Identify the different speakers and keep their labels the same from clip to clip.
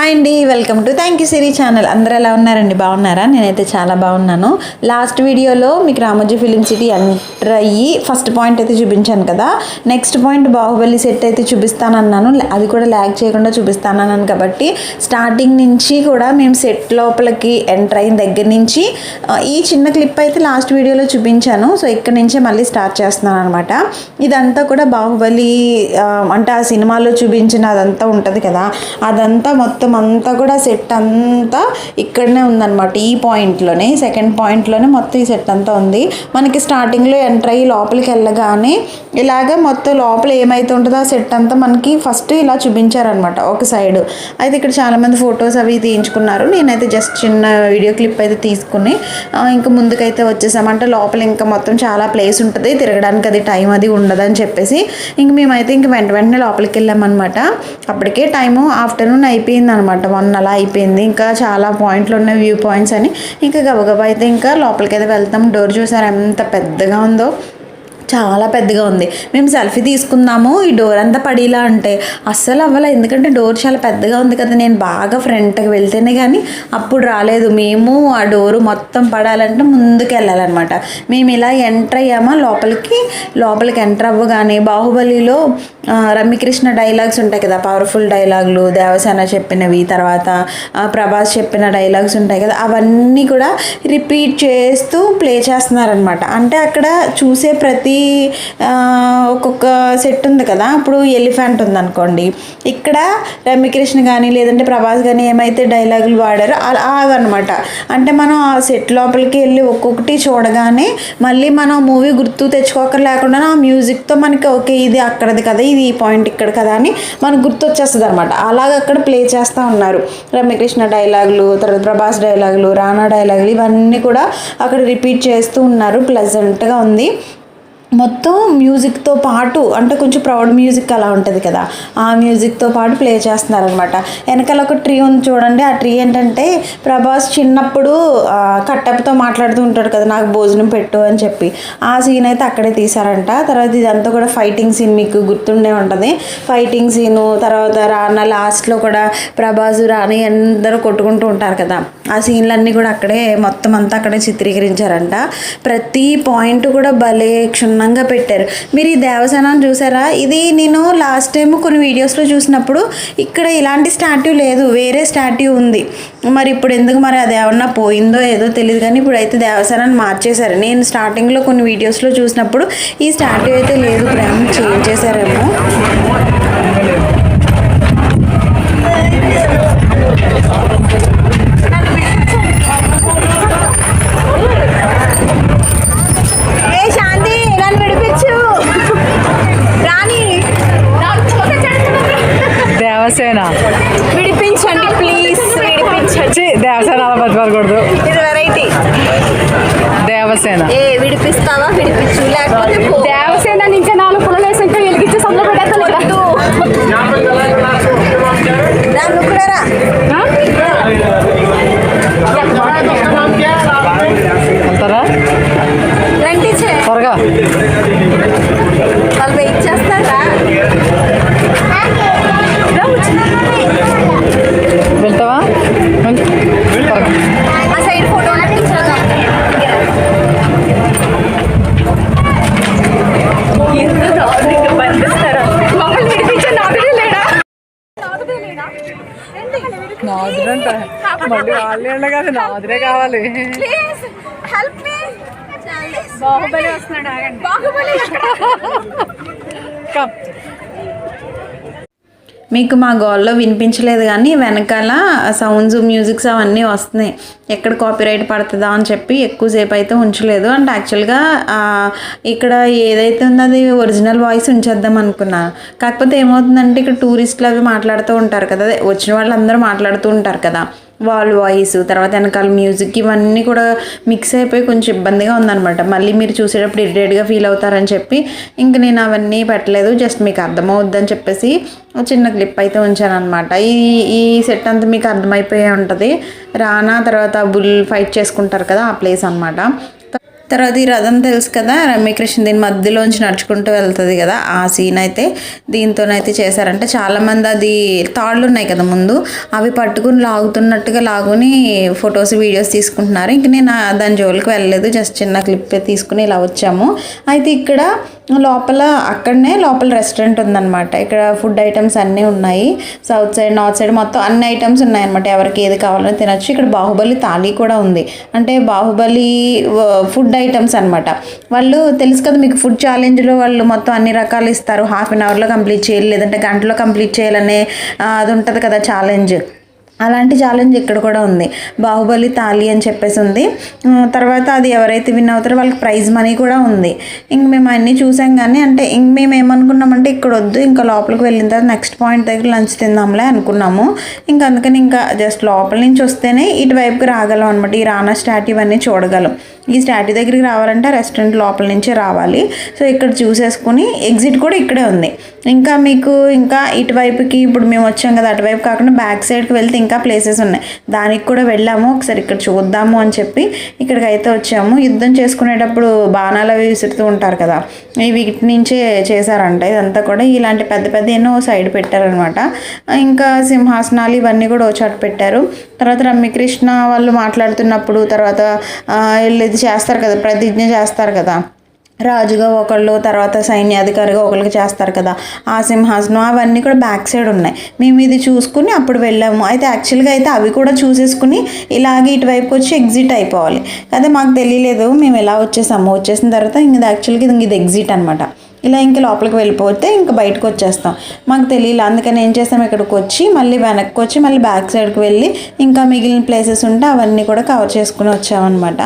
Speaker 1: Hi అండి welcome to thank you Siri channel. అందరూ ఎలా ఉన్నారండి? బాగున్నారా? నేనైతే చాలా బాగున్నాను. లాస్ట్ వీడియోలో మీకు రామోజీ ఫిలిం సిటీ ఎంటర్ అయ్యి ఫస్ట్ పాయింట్ అయితే చూపించాను కదా. నెక్స్ట్ పాయింట్ బాహుబలి సెట్ అయితే చూపిస్తానన్నాను. అది కూడా ల్యాగ్ చేయకుండా చూపిస్తానన్నాను కాబట్టి స్టార్టింగ్ నుంచి కూడా మేము సెట్ లోపలికి ఎంటర్ అయిన దగ్గర నుంచి ఈ చిన్న క్లిప్ అయితే లాస్ట్ వీడియోలో చూపించాను. సో ఇక్కడ నుంచే మళ్ళీ స్టార్ట్ చేస్తున్నాను అనమాట ఇదంతా కూడా బాహుబలి అంటే ఆ సినిమాలో చూపించిన అదంతా ఉంటుంది కదా. అదంతా మొత్తం అంతా కూడా సెట్ అంతా ఇక్కడనే ఉందన్నమాట ఈ పాయింట్లోనే సెకండ్ పాయింట్లోనే మొత్తం ఈ సెట్ అంతా ఉంది. మనకి స్టార్టింగ్లో ఎంటర్ అయ్యి లోపలికి వెళ్ళగానే ఇలాగ మొత్తం లోపల ఏమైతే ఉంటుందో ఆ సెట్ అంతా మనకి ఫస్ట్ ఇలా చూపించారనమాట ఒక సైడ్. అయితే ఇక్కడ చాలామంది ఫొటోస్ అవి తీయించుకున్నారు. నేనైతే జస్ట్ చిన్న వీడియో క్లిప్ అయితే తీసుకుని ఇంకా ముందుకైతే వచ్చేసామంటే లోపల ఇంకా మొత్తం చాలా ప్లేస్ ఉంటుంది. తిరగడానికి అది టైం అది ఉండదని చెప్పేసి ఇంక మేమైతే ఇంక వెంట వెంటనే లోపలికి వెళ్ళామన్నమాట. అప్పటికే టైము ఆఫ్టర్నూన్ అయిపోయింది అనమాట వన్ అలా అయిపోయింది. ఇంకా చాలా పాయింట్లు ఉన్నాయి వ్యూ పాయింట్స్ అని. ఇంకా గబగబా అయితే ఇంకా లోపలికి అయితే వెళ్తాం. డోర్ చూసారు ఎంత పెద్దగా ఉందో? చాలా పెద్దగా ఉంది. మేము సెల్ఫీ తీసుకుందాము. ఈ డోర్ అంతా పడేలా అంటే అస్సలు అవ్వలే. ఎందుకంటే డోర్ చాలా పెద్దగా ఉంది కదా. నేను బాగా ఫ్రంట్కి వెళ్తేనే కానీ అప్పుడు రాలేదు. మేము ఆ డోరు మొత్తం పడాలంటే ముందుకు వెళ్ళాలన్నమాట. మేము ఇలా ఎంటర్ అయ్యామా? లోపలికి లోపలికి ఎంటర్ అవ్వగానే బాహుబలిలో రమ్యకృష్ణ డైలాగ్స్ ఉంటాయి కదా పవర్ఫుల్ డైలాగులు దేవసేన చెప్పినవి తర్వాత ప్రభాస్ చెప్పిన డైలాగ్స్ ఉంటాయి కదా అవన్నీ కూడా రిపీట్ చేస్తూ ప్లే చేస్తున్నారనమాట అంటే అక్కడ చూసే ప్రతి ఒక్కొక్క సెట్ ఉంది కదా ఇప్పుడు ఎలిఫెంట్ ఉందనుకోండి ఇక్కడ రమ్యకృష్ణ కానీ లేదంటే ప్రభాస్ కానీ ఏమైతే డైలాగులు వాడారో అలా అవన్నమాట అంటే మనం ఆ సెట్ లోపలికి వెళ్ళి ఒక్కొక్కటి చూడగానే మళ్ళీ మనం మూవీ గుర్తు తెచ్చుకోక లేకుండా ఆ మ్యూజిక్తో మనకి ఓకే ఇది అక్కడది కదా ఇది ఈ పాయింట్ ఇక్కడ కదా అని మనకు గుర్తొచ్చేస్తుంది అనమాట అలాగ అక్కడ ప్లే చేస్తూ ఉన్నారు. రమ్యకృష్ణ డైలాగులు తర్వాత ప్రభాస్ డైలాగులు రానా డైలాగులు ఇవన్నీ కూడా అక్కడ రిపీట్ చేస్తూ ఉన్నారు. ప్లెజెంట్గా ఉంది. మొత్తం మ్యూజిక్తో పాటు అంటే కొంచెం ప్రౌడ్ మ్యూజిక్ అలా ఉంటుంది కదా ఆ మ్యూజిక్తో పాటు ప్లే చేస్తున్నారనమాట వెనకాల ఒక ట్రీ ఉంది చూడండి ఆ ట్రీ ఏంటంటే ప్రభాస్ చిన్నప్పుడు కట్టప్తో కట్టప్పతో మాట్లాడుతూ ఉంటాడు కదా నాకు భోజనం పెట్టు అని చెప్పి. ఆ సీన్ అయితే అక్కడే తీశారంట. తర్వాత ఇదంతా కూడా ఫైటింగ్ సీన్ మీకు గుర్తుండే ఉంటుంది. ఫైటింగ్ సీను తర్వాత రానా లాస్ట్లో కూడా ప్రభాస్ రాణి అందరూ కొట్టుకుంటూ ఉంటారు కదా ఆ సీన్లన్నీ కూడా అక్కడే మొత్తం అంతా అక్కడే చిత్రీకరించారంట. ప్రతి పాయింట్ కూడా భలే క్షుణ్ణంగా పెట్టారు. మీరు ఈ దేవసేనాన్ని చూసారా? ఇది నేను లాస్ట్ టైం కొన్ని వీడియోస్లో చూసినప్పుడు ఇక్కడ ఇలాంటి స్టాట్యూ లేదు వేరే స్టాట్యూ ఉంది. మరి ఇప్పుడు ఎందుకు మరి అది ఏమన్నా పోయిందో ఏదో తెలియదు కానీ ఇప్పుడు అయితే దేవసేనని మార్చేశారు. నేను స్టార్టింగ్లో కొన్ని వీడియోస్లో చూసినప్పుడు ఈ స్టాట్యూ అయితే లేదు ప్రేమ చేంజ్ చేశారేమో.
Speaker 2: వాళ్ళే
Speaker 3: కాదు నాదురే కావాలి.
Speaker 2: ప్లీజ్ హెల్ప్ మీ బాహుబలి వస్తున్నాడు ఆగండి. బాహుబలి.
Speaker 3: కమ్
Speaker 1: మీకు మా గోల్లో వినిపించలేదు కానీ వెనకాల సౌండ్స్ మ్యూజిక్స్ అవన్నీ వస్తున్నాయి. ఎక్కడ కాపీరైట్ పడుతుందా అని చెప్పి ఎక్కువసేపు అయితే ఉంచలేదు. అంటే యాక్చువల్గా ఇక్కడ ఏదైతే ఉందో అది ఒరిజినల్ వాయిస్ ఉంచేద్దాం అనుకున్నా. కాకపోతే ఏమవుతుందంటే ఇక్కడ టూరిస్టులు అవి మాట్లాడుతూ ఉంటారు కదా అదే వచ్చిన వాళ్ళందరూ మాట్లాడుతూ ఉంటారు కదా. వాళ్ళ వాయిస్ తర్వాత వెనకాల మ్యూజిక్ ఇవన్నీ కూడా మిక్స్ అయిపోయి కొంచెం ఇబ్బందిగా ఉందన్నమాట. మళ్ళీ మీరు చూసేటప్పుడు ఇరిటేట్గా ఫీల్ అవుతారని చెప్పి ఇంక నేను అవన్నీ పెట్టలేదు. జస్ట్ మీకు అర్థమవుద్దని చెప్పేసి ఒక చిన్న క్లిప్ అయితే ఉంచాను అనమాట ఈ ఈ సెట్ అంతా మీకు అర్థమైపోయే ఉంటుంది. రానా తర్వాత బుల్ ఫైట్ చేసుకుంటారు కదా ఆ ప్లేస్ అనమాట తర్వాత ఈ రథం తెలుసు కదా రమ్యకృష్ణ దీని మధ్యలోంచి నడుచుకుంటూ వెళ్తుంది కదా ఆ సీన్ అయితే దీంతోనైతే చేశారంటే చాలామంది అది తాళ్ళు ఉన్నాయి కదా ముందు అవి పట్టుకుని లాగుతున్నట్టుగా లాగుని ఫొటోస్ వీడియోస్ తీసుకుంటున్నారు. ఇంక నేను దాని జోలికి వెళ్ళలేదు జస్ట్ చిన్న క్లిప్ తీసుకుని ఇలా వచ్చాము. అయితే ఇక్కడ లోపల అక్కడనే లోపల రెస్టారెంట్ ఉందన్నమాట. ఇక్కడ ఫుడ్ ఐటమ్స్ అన్నీ ఉన్నాయి. సౌత్ సైడ్ నార్త్ సైడ్ మొత్తం అన్ని ఐటమ్స్ ఉన్నాయన్నమాట. ఎవరికి ఏది కావాలో తినచ్చు. ఇక్కడ బాహుబలి థాలీ కూడా ఉంది. అంటే బాహుబలి ఫుడ్ ఐటమ్స్ అనమాట వాళ్ళు తెలుసు కదా మీకు ఫుడ్ ఛాలెంజ్లో వాళ్ళు మొత్తం అన్ని రకాలు ఇస్తారు. హాఫ్ అన్ అవర్లో కంప్లీట్ చేయాలి లేదంటే గంటలో కంప్లీట్ చేయాలనే అది ఉంటుంది కదా ఛాలెంజ్ అలాంటి ఛాలెంజ్ ఇక్కడ కూడా ఉంది. బాహుబలి తాలి అని చెప్పేసి ఉంది. తర్వాత అది ఎవరైతే విన్ అవుతారో వాళ్ళకి ప్రైజ్ మనీ కూడా ఉంది. ఇంక మేము అన్నీ చూసాం కానీ అంటే ఇంక మేము ఏమనుకున్నామంటే ఇక్కడ వద్దు ఇంకా లోపలికి వెళ్ళిన తర్వాత నెక్స్ట్ పాయింట్ దగ్గర లంచ్ తిందాంలే అనుకున్నాము. ఇంకా అందుకని ఇంకా జస్ట్ లోపల నుంచి వస్తేనే ఇటువైపుకి రాగలం అనమాట ఈ రానా స్టాట్యూ అన్నీ చూడగలం. ఈ స్టాట్యూ దగ్గరికి రావాలంటే రెస్టారెంట్ లోపల నుంచే రావాలి. సో ఇక్కడ చూసేసుకుని ఎగ్జిట్ కూడా ఇక్కడే ఉంది. ఇంకా మీకు ఇంకా ఇటువైపుకి ఇప్పుడు మేము వచ్చాం కదా అటువైపు కాకుండా బ్యాక్ సైడ్కి వెళ్తే ఇంకా ప్లేసెస్ ఉన్నాయి. దానికి కూడా వెళ్ళాము. ఒకసారి ఇక్కడ చూద్దాము అని చెప్పి ఇక్కడికి అయితే వచ్చాము. యుద్ధం చేసుకునేటప్పుడు బాణాలు అవి విసురుతూ ఉంటారు కదా వీటి నుంచే చేశారంట. ఇదంతా కూడా ఇలాంటి పెద్ద పెద్ద ఎన్నో సైడ్ పెట్టారనమాట. ఇంకా సింహాసనాలు ఇవన్నీ కూడా ఓ చోట పెట్టారు. తర్వాత రమ్యకృష్ణ వాళ్ళు మాట్లాడుతున్నప్పుడు తర్వాత వీళ్ళు ఇది చేస్తారు కదా ప్రతిజ్ఞ చేస్తారు కదా. రాజుగా ఒకళ్ళు తర్వాత సైన్యాధికారిగా ఒకళ్ళకి చేస్తారు కదా. ఆ సింహాసనం అవన్నీ కూడా బ్యాక్ సైడ్ ఉన్నాయి. మేము ఇది చూసుకుని అప్పుడు వెళ్ళాము. అయితే యాక్చువల్గా అయితే అవి కూడా చూసేసుకుని ఇలాగే ఇటువైపుకి వచ్చి ఎగ్జిట్ అయిపోవాలి. అదే మాకు తెలియలేదు మేము ఎలా వచ్చేసాము. వచ్చేసిన తర్వాత ఇంక యాక్చువల్గా ఇది ఇది ఎగ్జిట్ అనమాట ఇలా ఇంకా లోపలికి వెళ్ళిపోతే ఇంకా బయటకు వచ్చేస్తాం. మాకు తెలియదు అందుకని ఏం చేస్తాం ఇక్కడికి వచ్చి మళ్ళీ వెనక్కి వచ్చి మళ్ళీ బ్యాక్ సైడ్కి వెళ్ళి ఇంకా మిగిలిన ప్లేసెస్ ఉంటే అవన్నీ కూడా కవర్ చేసుకుని వచ్చామన్నమాట.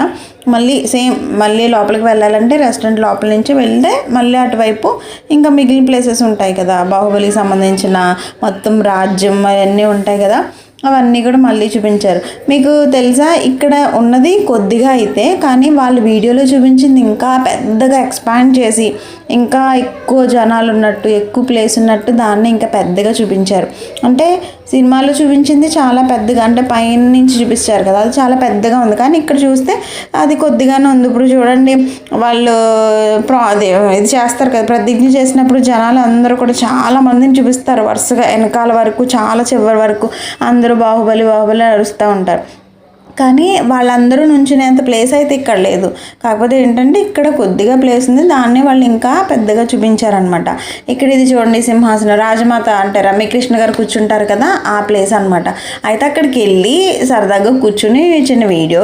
Speaker 1: మళ్ళీ సేమ్ మళ్ళీ లోపలికి వెళ్ళాలంటే రెస్టారెంట్ లోపల నుంచి వెళ్తే మళ్ళీ అటువైపు ఇంకా మిగిలిన ప్లేసెస్ ఉంటాయి కదా. బాహుబలికి సంబంధించిన మొత్తం రాజ్యం అవన్నీ ఉంటాయి కదా. అవన్నీ కూడా మళ్ళీ చూపించారు. మీకు తెలుసా ఇక్కడ ఉన్నది కొద్దిగా అయితే కానీ వాళ్ళు వీడియోలో చూపించింది ఇంకా పెద్దగా ఎక్స్పాండ్ చేసి ఇంకా ఎక్కువ జనాలు ఉన్నట్టు ఎక్కువ ప్లేస్ ఉన్నట్టు దాన్ని ఇంకా పెద్దగా చూపించారు. అంటే సినిమాలో చూపించింది చాలా పెద్దగా అంటే పైన నుంచి చూపిస్తారు కదా అది చాలా పెద్దగా ఉంది. కానీ ఇక్కడ చూస్తే అది కొద్దిగానే ఉంది. ఇప్పుడు చూడండి వాళ్ళు ప్రా ఇది చేస్తారు కదా ప్రతిజ్ఞ చేసినప్పుడు జనాలు అందరూ కూడా చాలా మందిని చూపిస్తారు. వరుసగా వెనకాల వరకు చాలా చివరి వరకు అందరూ బాహుబలి బాహుబలి అరుస్తూ ఉంటారు. కానీ వాళ్ళందరూ నుంచునేంత ప్లేస్ అయితే ఇక్కడ లేదు. కాకపోతే ఏంటంటే ఇక్కడ కొద్దిగా ప్లేస్ ఉంది. దాన్ని వాళ్ళు ఇంకా పెద్దగా చూపించారనమాట ఇక్కడ ఇది చూడండి సింహాసనం. రాజమాత అంటే రమ్యకృష్ణ గారు కూర్చుంటారు కదా ఆ ప్లేస్ అనమాట అయితే అక్కడికి వెళ్ళి సరదాగా కూర్చుని చిన్న వీడియో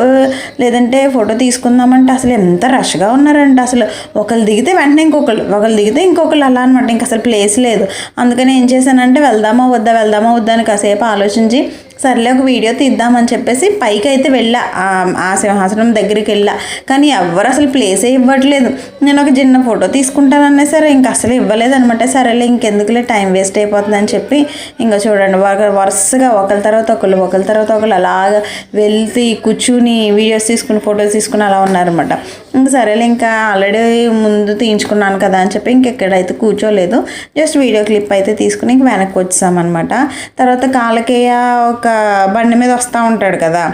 Speaker 1: లేదంటే ఫోటో తీసుకుందామంటే అసలు ఎంత రష్గా ఉన్నారంటే అసలు ఒకళ్ళు దిగితే వెంటనే ఇంకొకళ్ళు ఒకళ్ళు దిగితే ఇంకొకళ్ళు అలా అనమాట ఇంకా అసలు ప్లేస్ లేదు. అందుకని ఏం చేశానంటే వెళ్దామా వద్దా వెళ్దామా వద్దా అని కాసేపు ఆలోచించి సర్లే ఒక వీడియో తీద్దామని చెప్పేసి పైకి అయితే వెళ్ళా. ఆ- సింహాసనం దగ్గరికి వెళ్ళా. కానీ ఎవ్వరు అసలు ప్లేసే ఇవ్వట్లేదు. నేను ఒక చిన్న ఫోటో తీసుకుంటానన్నా సరే ఇంక అసలు ఇవ్వలేదు అనమాట సరేలే ఇంకెందుకులే టైం వేస్ట్ అయిపోతుందని చెప్పి ఇంకా చూడండి. వరుసగా ఒకరి తర్వాత ఒకళ్ళు ఒకరి తర్వాత ఒకళ్ళు అలాగా వెళ్తే కూర్చుని వీడియోస్ తీసుకుని ఫొటోస్ తీసుకుని అలా ఉన్నారనమాట. ఇంకా సరేలే ఇంకా ఆల్రెడీ ముందు తీయించుకున్నాను కదా అని చెప్పి ఇంకెక్కడైతే కూర్చోలేదు. జస్ట్ వీడియో క్లిప్ అయితే తీసుకుని ఇంక వెనక్కి వచ్చామన్నమాట తర్వాత కాలకేయ ఒక బండి మీద వస్తూ ఉంటాడు కదా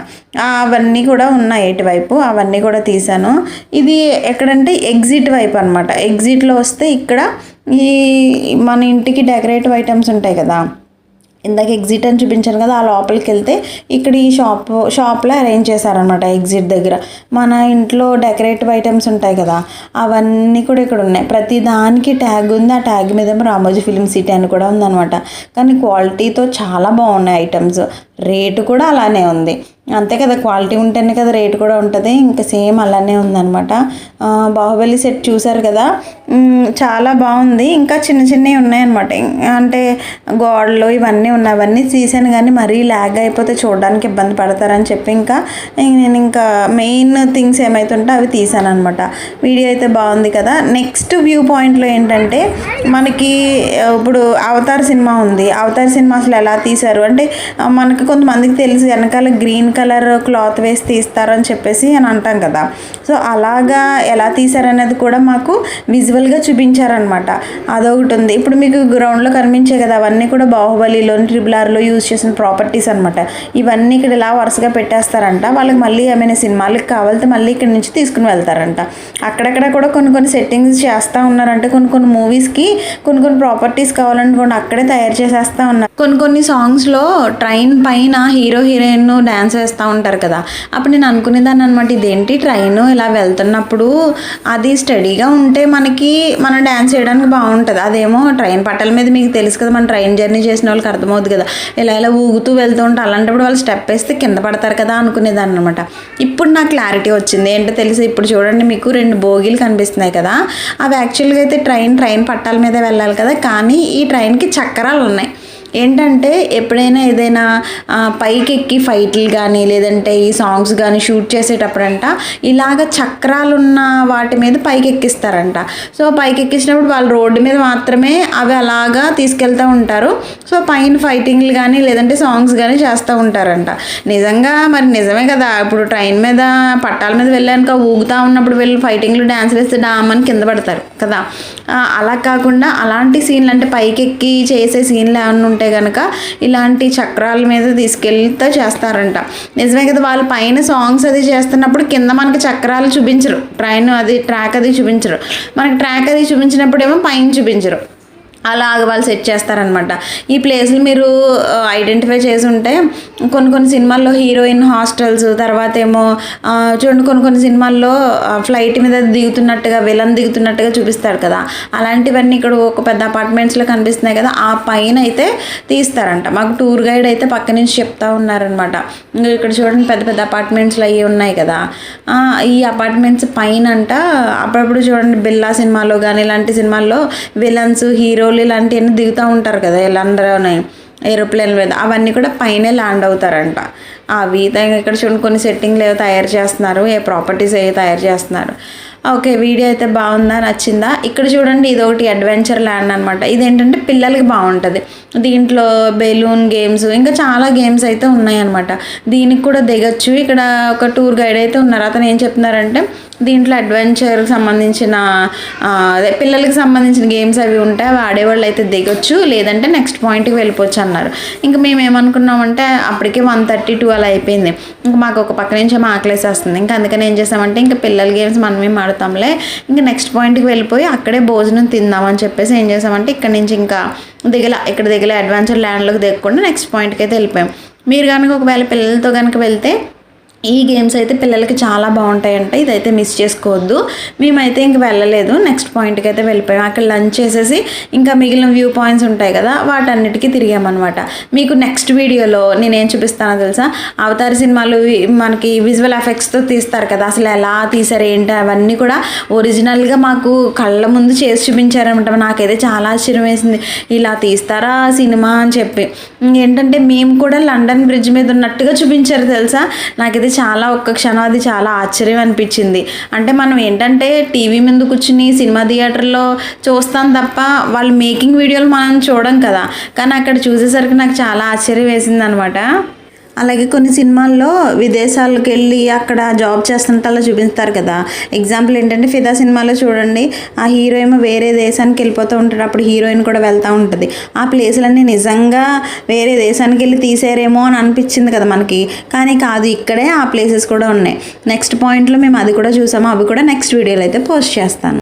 Speaker 1: అవన్నీ కూడా ఉన్నాయి ఎటువైపు అవన్నీ కూడా తీసాను ఇది ఎక్కడంటే ఎగ్జిట్ వైపు అనమాట ఎగ్జిట్లో వస్తే ఇక్కడ ఈ మన ఇంటికి డెకరేటివ్ ఐటమ్స్ ఉంటాయి కదా ఇందాక ఎగ్జిట్ అని చూపించాను కదా ఆ లోపలికి వెళ్తే ఇక్కడ ఈ షాప్ షాప్లో అరేంజ్ చేశారనమాట ఎగ్జిట్ దగ్గర. మన ఇంట్లో డెకరేటివ్ ఐటమ్స్ ఉంటాయి కదా అవన్నీ కూడా ఇక్కడ ఉన్నాయి. ప్రతి దానికి ట్యాగ్ ఉంది. ఆ ట్యాగ్ మీద రామోజీ ఫిలిం సిటీ అని కూడా ఉందన్నమాట. కానీ క్వాలిటీతో చాలా బాగున్నాయి ఐటమ్స్ రేటు కూడా అలానే ఉంది. అంతే కదా క్వాలిటీ ఉంటేనే కదా రేటు కూడా ఉంటుంది. ఇంకా సేమ్ అలానే ఉందనమాట బాహుబలి సెట్ చూసారు కదా? చాలా బాగుంది. ఇంకా చిన్న చిన్నవి ఉన్నాయన్నమాట. అంటే గోడలు ఇవన్నీ ఉన్నాయి. అవన్నీ తీసాను కానీ మరీ ల్యాగ్ అయిపోతే చూడడానికి ఇబ్బంది పడతారని చెప్పి ఇంకా నేను ఇంకా మెయిన్ థింగ్స్ ఏమైతుంటే అవి తీసాను అనమాట వీడియో అయితే బాగుంది కదా? నెక్స్ట్ వ్యూ పాయింట్లో ఏంటంటే మనకి ఇప్పుడు అవతార్ సినిమా ఉంది. అవతార్ సినిమా అసలు ఎలా తీశారు? అంటే మనకు కొంతమందికి తెలుసు వెనకాల గ్రీన్ కలర్ క్లాత్ వేసి తీస్తారని చెప్పేసి అని అంటాం కదా. సో అలాగా ఎలా తీసారనేది కూడా మాకు విజువల్గా చూపించారనమాట అదొకటి ఉంది. ఇప్పుడు మీకు గ్రౌండ్లో కనిపించే కదా అవన్నీ కూడా బాహుబలిలో ట్రిబుల్ ఆర్లో యూజ్ చేసిన ప్రాపర్టీస్ అనమాట ఇవన్నీ ఇక్కడ ఇలా వరుసగా పెట్టేస్తారంట. వాళ్ళకి మళ్ళీ ఏమైనా సినిమాలకు కావాలితే మళ్ళీ ఇక్కడ నుంచి తీసుకుని వెళ్తారంట. అక్కడక్కడ కూడా కొన్ని కొన్ని సెట్టింగ్స్ చేస్తూ ఉన్నారంటే. కొన్ని కొన్ని మూవీస్కి కొన్ని కొన్ని ప్రాపర్టీస్ కావాలనుకోండి అక్కడే తయారు చేసేస్తూ ఉన్నారు. కొన్ని కొన్ని సాంగ్స్లో ట్రైన్ పైన హీరో హీరోయిన్ డ్యాన్స్ వేస్తూ ఉంటారు కదా. అప్పుడు నేను అనుకునేదాన్ని అనమాట ఇదేంటి ట్రైన్ ఇలా వెళ్తున్నప్పుడు అది స్టడీగా ఉంటే మనకి మనం డ్యాన్స్ చేయడానికి బాగుంటుంది. అదేమో ట్రైన్ పట్టాల మీద మీకు తెలుసు కదా మన ట్రైన్ జర్నీ చేసిన వాళ్ళకి అర్థమవుతుంది కదా. ఇలా ఇలా ఊగుతూ వెళ్తూ ఉంటే అలాంటప్పుడు వాళ్ళు స్టెప్ వేస్తే కింద పడతారు కదా అనుకునేదాన్ని అనమాట ఇప్పుడు నాకు క్లారిటీ వచ్చింది. ఏంటో తెలిసి? ఇప్పుడు చూడండి మీకు రెండు బోగీలు కనిపిస్తున్నాయి కదా. అవి యాక్చువల్గా అయితే ట్రైన్ ట్రైన్ పట్టాల మీద వెళ్ళాలి కదా. కానీ ఈ ట్రైన్కి చక్రాలు ఉన్నాయి ఏంటంటే ఎప్పుడైనా ఏదైనా పైకెక్కి పైకి ఎక్కి ఫైట్లు కానీ లేదంటే ఈ సాంగ్స్ కానీ షూట్ చేసేటప్పుడంట ఇలాగ చక్రాలున్న వాటి మీద పైకి ఎక్కిస్తారంట సో పైకి ఎక్కించినప్పుడు వాళ్ళు రోడ్డు మీద మాత్రమే అవి అలాగా తీసుకెళ్తూ ఉంటారు. సో పైన ఫైటింగ్లు కానీ లేదంటే సాంగ్స్ కానీ చేస్తూ ఉంటారంట. నిజంగా మరి నిజమే కదా ఇప్పుడు ట్రైన్ మీద పట్టాల మీద వెళ్ళాక ఊగుతూ ఉన్నప్పుడు వెళ్ళి ఫైటింగ్లు డ్యాన్స్ వేస్తే డామ్ అని కింద పడతారు కదా. అలా కాకుండా అలాంటి సీన్లు అంటే పైకి ఎక్కి చేసే సీన్లు ఏమన్నా ఉంటే కనుక ఇలాంటి చక్రాల మీద తీసుకెళ్తే చేస్తారంట. నిజమే కదా వాళ్ళు పైన సాంగ్స్ అది చేస్తున్నప్పుడు కింద మనకి చక్రాలు చూపించరు. ట్రైన్ అది ట్రాక్ అది చూపించరు. మనకి ట్రాక్ అది చూపించినప్పుడేమో పైన చూపించరు. అలాగ వాళ్ళు సెట్ చేస్తారనమాట. ఈ ప్లేస్లు మీరు ఐడెంటిఫై చేసి ఉంటే కొన్ని కొన్ని సినిమాల్లో హీరోయిన్ హాస్టల్స్ తర్వాత ఏమో చూడండి కొన్ని కొన్ని సినిమాల్లో ఫ్లైట్ మీద దిగుతున్నట్టుగా విలన్ దిగుతున్నట్టుగా చూపిస్తారు కదా. అలాంటివన్నీ ఇక్కడ ఒక పెద్ద అపార్ట్మెంట్స్లో కనిపిస్తున్నాయి కదా ఆ పైన అయితే తీస్తారంట. మాకు టూర్ గైడ్ అయితే పక్క నుంచి చెప్తా ఉన్నారనమాట. ఇక్కడ చూడండి పెద్ద పెద్ద అపార్ట్మెంట్స్లో అవి ఉన్నాయి కదా. ఈ అపార్ట్మెంట్స్ పైన అంట అప్పుడప్పుడు చూడండి బిల్లా సినిమాలో కానీ ఇలాంటి సినిమాల్లో విలన్స్ హీరోలు ఇలాంటివన్నీ దిగుతూ ఉంటారు కదా వీళ్ళందరూ ఏరోప్లేన్ మీద అవన్నీ కూడా పైనే ల్యాండ్ అవుతారంట. అవి ఇక్కడ చూడండి కొన్ని సెట్టింగ్లు ఏవో తయారు చేస్తున్నారు ఏ ప్రాపర్టీస్ ఏవి తయారు చేస్తున్నారు. ఓకే వీడియో అయితే బాగుందా నచ్చిందా? ఇక్కడ చూడండి ఇది ఒకటి అడ్వెంచర్ ల్యాండ్ అనమాట ఇదేంటంటే పిల్లలకి బాగుంటుంది. దీంట్లో బెలూన్ గేమ్స్ ఇంకా చాలా గేమ్స్ అయితే ఉన్నాయన్నమాట. దీనికి కూడా దిగొచ్చు. ఇక్కడ ఒక టూర్ గైడ్ అయితే ఉన్నారు. అతను ఏం చెప్తున్నారంటే దీంట్లో అడ్వెంచర్కి సంబంధించిన అదే పిల్లలకి సంబంధించిన గేమ్స్ అవి ఉంటాయి అవి ఆడేవాళ్ళు అయితే దిగొచ్చు. లేదంటే నెక్స్ట్ పాయింట్కి వెళ్ళిపోవచ్చు అన్నారు. ఇంకా మేము ఏమనుకున్నామంటే అప్పటికే వన్ థర్టీ టూ అలా అయిపోయింది. ఇంకా మాకు ఒక పక్క నుంచి ఏమో ఆకలేసేస్తుంది. ఇంకా అందుకని ఏం చేసామంటే ఇంకా పిల్లల గేమ్స్ మనమే ఆడతాంలే. ఇంకా నెక్స్ట్ పాయింట్కి వెళ్ళిపోయి అక్కడే భోజనం తిందామని చెప్పేసి ఏం చేసామంటే ఇక్కడ నుంచి ఇంకా దిగల ఇక్కడ దిగలే అడ్వెంచర్ ల్యాండ్లోకి దిగకుండా నెక్స్ట్ పాయింట్కి అయితే వెళ్ళిపోయాం. మీరు కనుక ఒకవేళ పిల్లలతో కనుక వెళ్తే ఈ గేమ్స్ అయితే పిల్లలకి చాలా బాగుంటాయంట. ఇదైతే మిస్ చేసుకోవద్దు. మేమైతే ఇంక వెళ్ళలేదు. నెక్స్ట్ పాయింట్కి అయితే వెళ్ళిపోయాం. అక్కడ లంచ్ చేసేసి ఇంకా మిగిలిన వ్యూ పాయింట్స్ ఉంటాయి కదా వాటన్నిటికీ తిరిగామన్నమాట. మీకు నెక్స్ట్ వీడియోలో నేనేం చూపిస్తానో తెలుసా? అవతార సినిమాలు మనకి విజువల్ ఎఫెక్ట్స్తో తీస్తారు కదా అసలు ఎలా తీసారు ఏంటి అవన్నీ కూడా ఒరిజినల్గా మాకు కళ్ళ ముందు చేసి చూపించారనమాట నాకైతే చాలా ఆశ్చర్యం వేసింది. ఇలా తీస్తారా సినిమా అని చెప్పి. ఏంటంటే మేము కూడా లండన్ బ్రిడ్జ్ మీద ఉన్నట్టుగా చూపించారు తెలుసా? నాకైతే చాలా ఒక్క క్షణం అది చాలా ఆశ్చర్యం అనిపించింది. అంటే మనం ఏంటంటే టీవీ మీద కూర్చుని సినిమా థియేటర్లో చూస్తాం తప్ప వాళ్ళు మేకింగ్ వీడియోలు మనం చూడం కదా. కానీ అక్కడ చూసేసరికి నాకు చాలా ఆశ్చర్యం వేసింది అనమాట అలాగే కొన్ని సినిమాల్లో విదేశాలకు వెళ్ళి అక్కడ జాబ్ చేస్తున్నట్టు అలా చూపిస్తారు కదా. ఎగ్జాంపుల్ ఏంటంటే ఫిదా సినిమాలో చూడండి ఆ హీరో ఏమో వేరే దేశానికి వెళ్ళిపోతూ ఉంటాడు అప్పుడు హీరోయిన్ కూడా వెళ్తూ ఉంటుంది. ఆ ప్లేసులన్నీ నిజంగా వేరే దేశానికి వెళ్ళి తీసారేమో అని అనిపించింది కదా మనకి. కానీ కాదు ఇక్కడే ఆ ప్లేసెస్ కూడా ఉన్నాయి. నెక్స్ట్ పాయింట్లో మేము అది కూడా చూసాము అవి కూడా నెక్స్ట్ వీడియోలో అయితే పోస్ట్ చేస్తాను.